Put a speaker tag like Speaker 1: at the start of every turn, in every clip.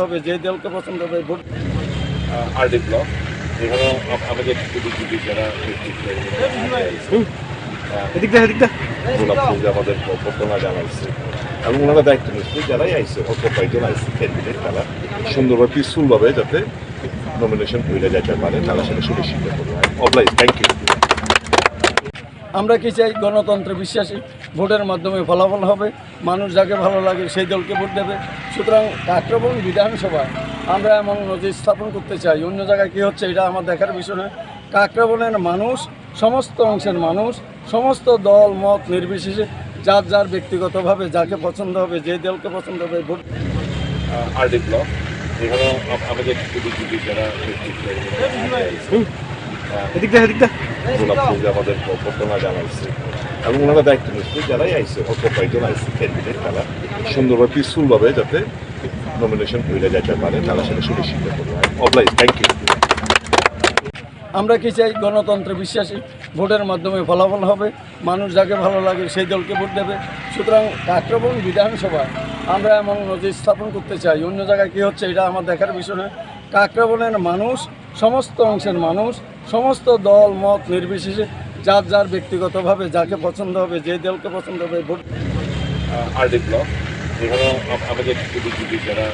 Speaker 1: হবে যে দলকে পছন্দ হবে ভোট
Speaker 2: আরডি ব্লক এখানে আমাদের বিজেপি যারা
Speaker 1: এদিক এদিক
Speaker 2: আমাদের প্রথমা জানাইছে এবং ওনারা দায়িত্ব নিচ্ছে যারাই অল্প কয়েকজন ক্যান্ডিডেট তারা সুন্দরভাবে পিসফুলভাবে যাতে নমিনেশন যেতে পারে তারা সেটা সুনিশ্চিত করবে। অবলাইজ থ্যাংক ইউ
Speaker 1: আমরা কি চাই? গণতন্ত্রে বিশ্বাসী। ভোটের মাধ্যমে ফলাফল হবে মানুষ যাকে ভালো লাগে সেই দলকে ভোট দেবে। সুতরাং কাকরাবন বিধানসভা আমরা এমন নজির স্থাপন করতে চাই। অন্য জায়গায় কী হচ্ছে এটা আমার দেখার বিষয় নয়। কাকরাবনের মানুষ সমস্ত অংশের মানুষ সমস্ত দল মত নির্বিশেষে যার যার ব্যক্তিগতভাবে যাকে পছন্দ হবে যে দলকে পছন্দ হবে ভোট
Speaker 2: আরডি ব্লক এখানে আমাদের বিজেপি যারা নেতৃত্বে
Speaker 1: এদিক দা এদিক
Speaker 2: আমাদের প্রথমা জানাইছে এবং ওনারা দায়িত্ব নিচ্ছে যারাই আইসে, অল্প কয়েকজন আইছে ক্যান্ডিডেট তারা সুন্দরভাবে পিসফুলভাবে যাতে নমিনেশন হইলে যেতে পারে, তারা সেটা সুনিশ্চিত করবে। থ্যাংক ইউ
Speaker 1: আমরা কি চাই? গণতন্ত্রে বিশ্বাসী, ভোটের মাধ্যমে ফলাফল হবে, মানুষ যাকে ভালো লাগে সেই দলকে ভোট দেবে। সুতরাং কাকরাবন বিধানসভা, আমরা এমন নজির স্থাপন করতে চাই। অন্য জায়গায় কী হচ্ছে এটা আমার দেখার বিষয় নয়। কাকরাবনের মানুষ, সমস্ত অংশের মানুষ, সমস্ত দল, মত নির্বিশেষে যার যার ব্যক্তিগতভাবে যাকে পছন্দ হবে যে দলকে পছন্দ হবে ভোট
Speaker 2: আরডি ব্লক এখানে আমাদের বিজেপি যারা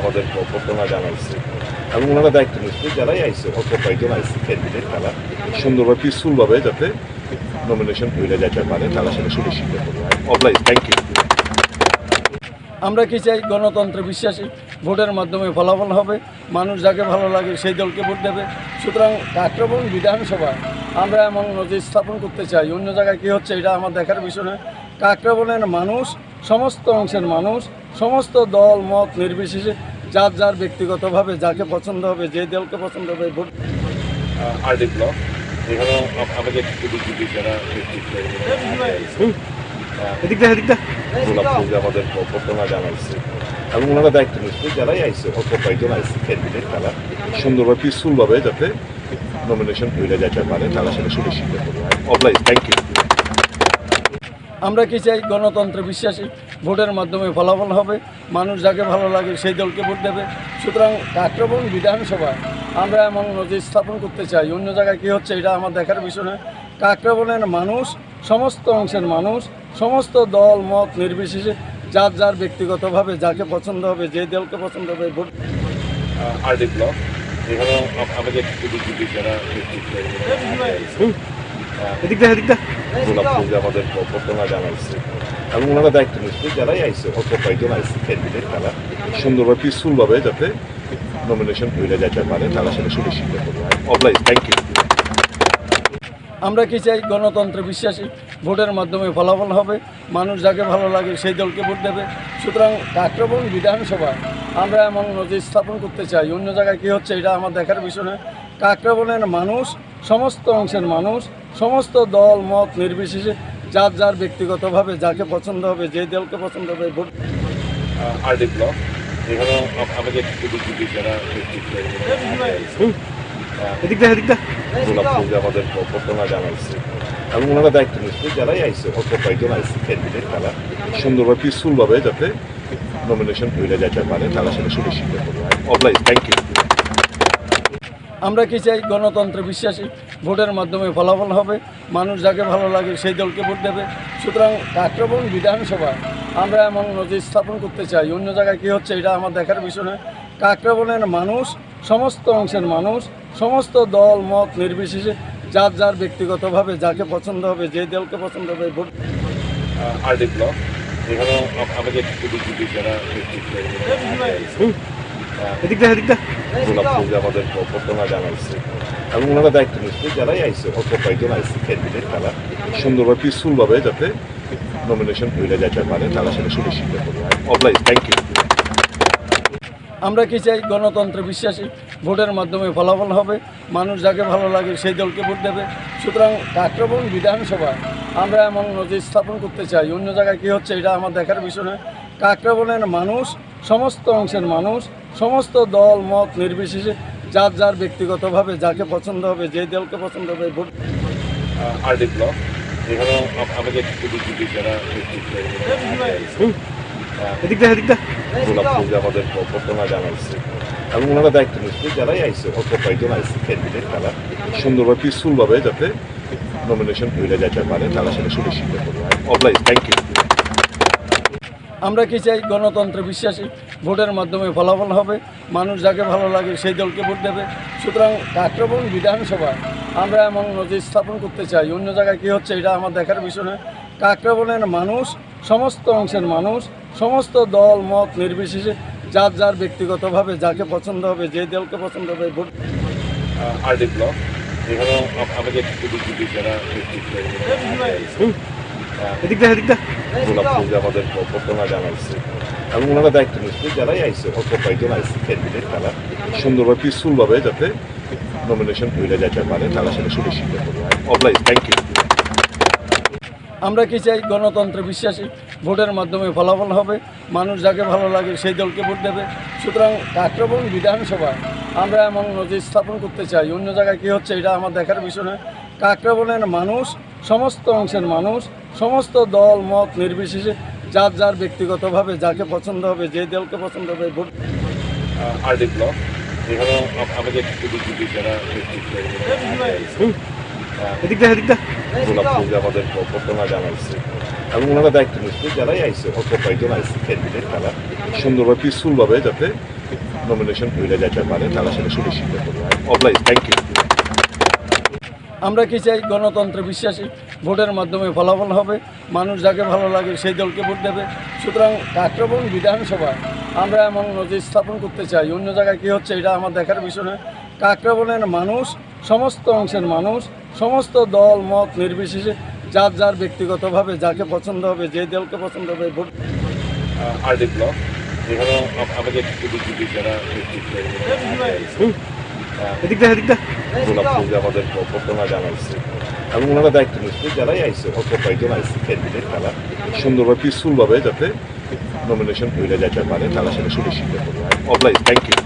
Speaker 2: আমাদের জানাইছে। এবং ওনারা দায়িত্ব নিচ্ছে যারাই অল্প কয়েকজন ক্যান্ডিডেট তারা সুন্দরভাবে পিসফুলভাবে যাতে নমিনেশন যেতে পারে তারা সেটা সুনিশ্চিত করবে। অবলাইজ থ্যাংক ইউ
Speaker 1: আমরা কি চাই? গণতন্ত্রে বিশ্বাসী। ভোটের মাধ্যমে ফলাফল হবে মানুষ যাকে ভালো লাগে সেই দলকে ভোট দেবে। সুতরাং কাকরাবন বিধানসভা আমরা এমন নজির স্থাপন করতে চাই। অন্য জায়গায় কী হচ্ছে এটা আমার দেখার বিষয় নয়। কাকরাবনের মানুষ সমস্ত অংশের মানুষ সমস্ত দল মত নির্বিশেষে যার যার ব্যক্তিগতভাবে যাকে পছন্দ হবে যে দলকে পছন্দ হবে ভোট
Speaker 2: আরডি ব্লক এখানে আমাদের যারা
Speaker 1: এদিক দা এদিক দা
Speaker 2: গোলাপপুর আমাদের প্রথমা জানাইছে এবং ওনারা দায়িত্ব নিচ্ছে যারাই আইছে অল্প কয়েকজন আইছে ক্যান্ডিডেট তারা সুন্দরভাবে পিসফুলভাবে যাতে নমিনেশন হইলে যেতে পারে তারা সেটা সুনিশ্চিত করবে। অবলাইজ থ্যাংক ইউ
Speaker 1: আমরা কি চাই গণতন্ত্রে বিশ্বাসী ভোটের মাধ্যমে ফলাফল হবে মানুষ যাকে ভালো লাগে সেই দলকে ভোট দেবে। সুতরাং কাকরাবন বিধানসভা আমরা এমন নজির স্থাপন করতে চাই। অন্য জায়গায় কী হচ্ছে এটা আমার দেখার বিষয় নয়। কাকরাবনের মানুষ সমস্ত অংশের মানুষ সমস্ত দল মত নির্বিশেষে যার যার ব্যক্তিগতভাবে যাকে পছন্দ হবে যে দলকে পছন্দ হবে ভোট
Speaker 2: আরডি ব্লক এখানে আম- আমাদের বিজেপি যারা আমাদের জানাইছে এবং ওনারা দায়িত্ব নিচ্ছে যারাই আইছে অল্প কয়েকজন ক্যান্ডিডেট তারা সুন্দরভাবে পিসফুলভাবে যাতে নমিনেশন হইলে যেতে পারে তারা সেটা সুনিশ্চিত করবে। অবলাইজ থ্যাংক ইউ
Speaker 1: আমরা কি চাই গণতন্ত্রে বিশ্বাসী ভোটের মাধ্যমে ফলাফল হবে? মানুষ যাকে ভালো লাগে সেই দলকে ভোট দেবে। সুতরাং কাকরাবন বিধানসভা। আমরা এমন নজির স্থাপন করতে চাই। অন্য জায়গায় কী হচ্ছে এটা আমার দেখার বিষয় নয়। কাকরাবনের মানুষ সমস্ত অংশের মানুষ সমস্ত দল মত নির্বিশেষে যার যার ব্যক্তিগতভাবে যাকে পছন্দ হবে যে দলকে পছন্দ হবে ভোট
Speaker 2: আরডি ব্লক এখানে আমাদের যারা
Speaker 1: এদিক দা এদিক দা
Speaker 2: গোলাপপুর আমাদের প্রথমা জানাইছে। এবং ওনারা দায়িত্ব নিচ্ছে যারাই আইছে অল্প কয়েকজন আইছে ক্যান্ডিডেট তারা সুন্দরভাবে পিসফুলভাবে যাতে নমিনেশন হইলে যেতে পারে তারা সেটা সুনিশ্চিত করবে। অবলাইজ থ্যাংক ইউ
Speaker 1: আমরা কি চাই গণতন্ত্রে বিশ্বাসী ভোটের মাধ্যমে ফলাফল হবে মানুষ যাকে ভালো লাগে সেই দলকে ভোট দেবে। সুতরাং কাকরাবন বিধানসভা আমরা এমন নজির স্থাপন করতে চাই। অন্য জায়গায় কী হচ্ছে এটা আমার দেখার বিষয় নয়। কাকরাবনের মানুষ সমস্ত অংশের মানুষ সমস্ত দল মত নির্বিশেষে যার যার ব্যক্তিগতভাবে যাকে পছন্দ হবে যে দলকে পছন্দ হবে ভোট
Speaker 2: আরডি ব্লক এখানে আমাদের বিজেপি যারা আমাদের জানাইছে এবং ওনারা দায়িত্ব নিচ্ছে যারাই আইছে অল্প কয়েকজন আইছে ক্যান্ডিডেট তারা সুন্দরভাবে পিসফুলভাবে যাতে নমিনেশন হইলে যেতে পারে তারা সেটা সুনিশ্চিত করবে অবলাইজ থ্যাংক ইউ
Speaker 1: আমরা কি চাই? গণতন্ত্রে বিশ্বাসী ভোটের মাধ্যমে ফলাফল হবে। মানুষ যাকে ভালো লাগে সেই দলকে ভোট দেবে। সুতরাং কাকরাবন বিধানসভা আমরা এমন নজির স্থাপন করতে চাই। অন্য জায়গায় কী হচ্ছে এটা আমার দেখার বিষয় নয়। কাকরাবনের মানুষ সমস্ত অংশের মানুষ সমস্ত দল মত নির্বিশেষে যার যার ব্যক্তিগতভাবে যাকে পছন্দ হবে যে দলকে পছন্দ হবে ভোট
Speaker 2: আরডি ব্লক এখানে আম- আমাদের যারা
Speaker 3: এদিকটা এদিকটা
Speaker 2: গোলাপ ফুল আমাদের অভ্যর্থনা জানাইছে। এবং ওনারা দায়িত্ব নিচ্ছে যারাই আইছে, অল্প কয়েকজন আইছে ক্যান্ডিডেট তারা সুন্দরভাবে পিসফুলভাবে যাতে নমিনেশন হয়ে যেতে পারে, তারা সেটা সুনিশ্চিত করবে। অবলাইজ থ্যাংক ইউ
Speaker 1: আমরা কি চাই গণতন্ত্রে বিশ্বাসী, ভোটের মাধ্যমে ফলাফল হবে, মানুষ যাকে ভালো লাগে সেই দলকে ভোট দেবে। সুতরাং কাকরাবন বিধানসভা, আমরা এমন নজির স্থাপন করতে চাই। অন্য জায়গায় কী হচ্ছে, এটা আমার দেখার বিষয় নয়। কাকরাবনের মানুষ, সমস্ত অংশের মানুষ সমস্ত দল মত নির্বিশেষে যার যার ব্যক্তিগতভাবে যাকে পছন্দ হবে যে দলকে পছন্দ হবে ভোট
Speaker 2: আরডি ব্লক আমাদের প্রতিযোগী যারা
Speaker 3: এদিকটা এদিকটা
Speaker 2: গোলাপ ফুল আমাদের অভ্যর্থনা জানাইছে এবং ওনারা দায়িত্ব নিচ্ছে যারাই আইছে অল্প কয়েকজন ক্যান্ডিডেট তারা সুন্দরভাবে পিসফুলভাবে যাতে নমিনেশন হয়ে যেতে পারে তারা সেটা সুনিশ্চিত করবে। অবলাইজ থ্যাংক ইউ
Speaker 1: আমরা কি চাই? গণতন্ত্রে বিশ্বাসী। ভোটের মাধ্যমে ফলাফল হবে মানুষ যাকে ভালো লাগে সেই দলকে ভোট দেবে। সুতরাং কাকরাবন বিধানসভা আমরা এমন নজির স্থাপন করতে চাই। অন্য জায়গায় কী হচ্ছে এটা আমার দেখার বিষয় নয়। কাকরাবনের মানুষ সমস্ত অংশের মানুষ সমস্ত দল মত নির্বিশেষে যার যার ব্যক্তিগতভাবে যাকে পছন্দ হবে যে দলকে পছন্দ হবে ভোট
Speaker 2: আরডি ব্লক আমাদের প্রতিযোগী যারা
Speaker 3: এদিকটা এদিকটা
Speaker 2: গোলাপ ফুল আমাদের অভ্যর্থনা জানাইছে। এবং ওনারা দায়িত্ব নিচ্ছে যারাই আইসে, অল্প কয়েকজন আইছে ক্যান্ডিডেট তারা সুন্দরভাবে পিসফুলভাবে যাতে নমিনেশন হয়ে যেতে পারে, তারা সেটা সুনিশ্চিত করবে। অবলাইজ থ্যাংক ইউ
Speaker 1: আমরা কি চাই? গণতন্ত্রে বিশ্বাসী ভোটের মাধ্যমে ফলাফল হবে। মানুষ যাকে ভালো লাগে সেই দলকে ভোট দেবে। সুতরাং কাকরাবন বিধানসভা আমরা এমন নজির স্থাপন করতে চাই। অন্য জায়গায় কী হচ্ছে এটা আমার দেখার বিষয় নয়। কাকরাবনের মানুষ, সমস্ত অংশের মানুষ, সমস্ত দল, মত নির্বিশেষে যার যার ব্যক্তিগতভাবে যাকে পছন্দ হবে যে দলকে পছন্দ হবে ভোট
Speaker 2: আরডি ব্লক আমাদের যারা গোলাপ ফুল আমাদের অভ্যর্থনা জানাইছে এবং ওনারা দায়িত্ব নিচ্ছে যারাই আইছে অল্প কয়েকজন ক্যান্ডিডেট তারা সুন্দরভাবে পিসফুলভাবে যাতে নমিনেশন হয়ে যেতে পারে তারা সেটা সুনিশ্চিত করবে অবলাইজ থ্যাংক ইউ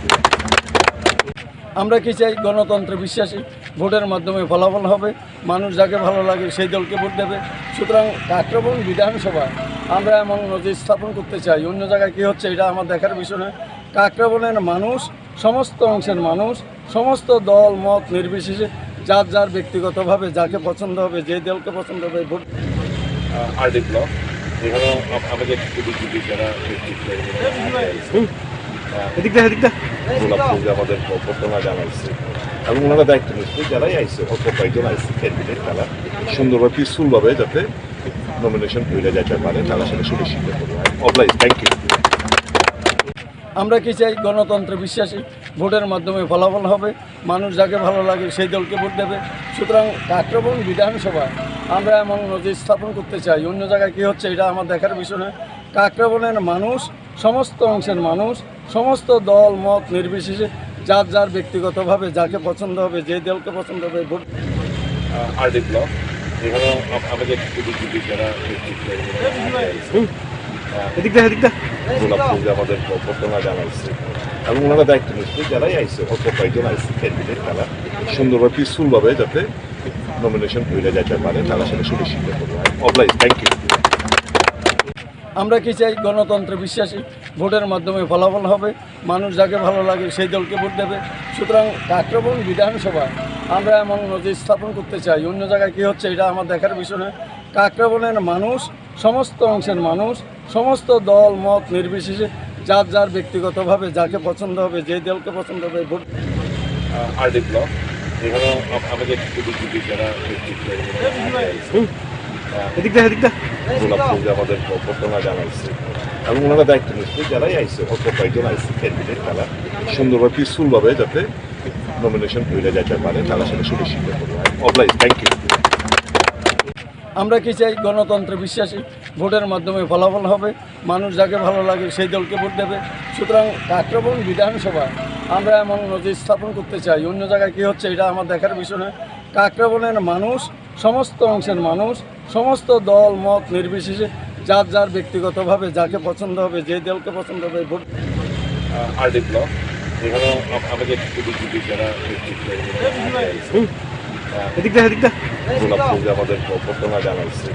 Speaker 1: আমরা কি চাই? গণতন্ত্রে বিশ্বাসী ভোটের মাধ্যমে ফলাফল হবে। মানুষ যাকে ভালো লাগে সেই দলকে ভোট দেবে। সুতরাং কাকরাবন বিধানসভা। আমরা এমন নজির স্থাপন করতে চাই। অন্য জায়গায় কী হচ্ছে এটা আমার দেখার বিষয় নয়। কাকরাবনের মানুষ সমস্ত অংশের মানুষ সমস্ত দল মত নির্বিশেষে যার যার ব্যক্তিগতভাবে যাকে পছন্দ হবে যে দলকে পছন্দ হবে ভোট
Speaker 2: ব্লক এখানে আমাদের প্রতিযোগী নেতৃত্বে
Speaker 3: এদিকটা এদিকটা
Speaker 2: গোলাপ ফুল আমাদের অভ্যর্থনা জানাইছে। এবং ওনারা দায়িত্ব নিচ্ছে যারাই আইছে অল্প কয়েকজন আইছে ক্যান্ডিডেট তারা সুন্দরভাবে পিসফুলভাবে যাতে নমিনেশন হয়ে যেতে পারে তারা সেটা সুনিশ্চিত করবে। অবলাইজ থ্যাংক ইউ
Speaker 1: আমরা কি চাই গণতন্ত্রে বিশ্বাসী ভোটের মাধ্যমে ফলাফল হবে মানুষ যাকে ভালো লাগে সেই দলকে ভোট দেবে। সুতরাং কাকরাবন বিধানসভা আমরা এমন নজির স্থাপন করতে চাই। অন্য জায়গায় কী হচ্ছে এটা আমার দেখার বিষয় নয়। কাকরাবনের মানুষ সমস্ত অংশের মানুষ সমস্ত দল মত নির্বিশেষে যার যার ব্যক্তিগতভাবে যাকে পছন্দ হবে যে দলকে পছন্দ হবে ভোট
Speaker 2: আরডি ব্লক। আমাদের যারা গোলাপ ফুল জানাইছে এবং ওনারা দায়িত্ব নিচ্ছে যারাই আইছে অল্প কয়েকজন আইছে ক্যান্ডিডেট তারা সুন্দরভাবে পিসফুলভাবে যাতে নমিনেশন হয়ে যেতে পারে তারা সেটা সুনিশ্চিত করবে অবলাইজ থ্যাংক ইউ
Speaker 1: আমরা কি চাই গণতন্ত্রে বিশ্বাসী ভোটের মাধ্যমে ফলাফল হবে? মানুষ যাকে ভালো লাগে সেই দলকে ভোট দেবে। সুতরাং কাকরাবন বিধানসভা। আমরা এমন নজির স্থাপন করতে চাই। অন্য জায়গায় কী হচ্ছে এটা আমার দেখার বিষয় নয়। কাকরাবনের মানুষ সমস্ত অংশের মানুষ সমস্ত দল মত নির্বিশেষে যার যার ব্যক্তিগতভাবে যাকে পছন্দ হবে যে দলকে পছন্দ হবে ভোট
Speaker 2: আরডি ব্লক এখানে আমাদের প্রতিযোগী নেতৃত্বে
Speaker 3: এদিকটা এদিকটা
Speaker 2: গোলাপ ফুল আমাদের অভ্যর্থনা জানাইছে। এবং ওনারা দায়িত্ব নিচ্ছে যারাই আইছে অল্প কয়েকজন আইছে ক্যান্ডিডেট তারা সুন্দরভাবে পিসফুলভাবে যাতে নমিনেশন হয়ে যেতে পারে তারা সেটা সুনিশ্চিত করবে। অবলাইজ থ্যাংক ইউ
Speaker 1: আমরা কি চাই গণতন্ত্রে বিশ্বাসী ভোটের মাধ্যমে ফলাফল হবে মানুষ যাকে ভালো লাগে সেই দলকে ভোট দেবে। সুতরাং কাকরাবন বিধানসভা আমরা এমন নজির স্থাপন করতে চাই। অন্য জায়গায় কী হচ্ছে এটা আমার দেখার বিষয় নয়। কাকরাবনের মানুষ সমস্ত অংশের মানুষ সমস্ত দল মত নির্বিশেষে যার যার ব্যক্তিগতভাবে যাকে পছন্দ হবে যে দলকে পছন্দ হবে ভোট
Speaker 2: আরডি ব্লক এখানে আমাদের প্রতিযোগী যারা গোলাপ ফুল আমাদের অভ্যর্থনা জানাইছে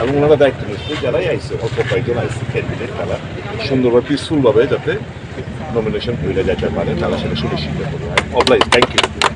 Speaker 2: এবং ওনারা দায়িত্ব নিচ্ছে যারাই আইছে অল্প কয়েকজন আইছে ক্যান্ডিডেট তারা সুন্দরভাবে পিসফুলভাবে যাতে নমিনেশন হয়ে যেতে পারে তারা সেটা সুনিশ্চিত করবে। Oblige thank you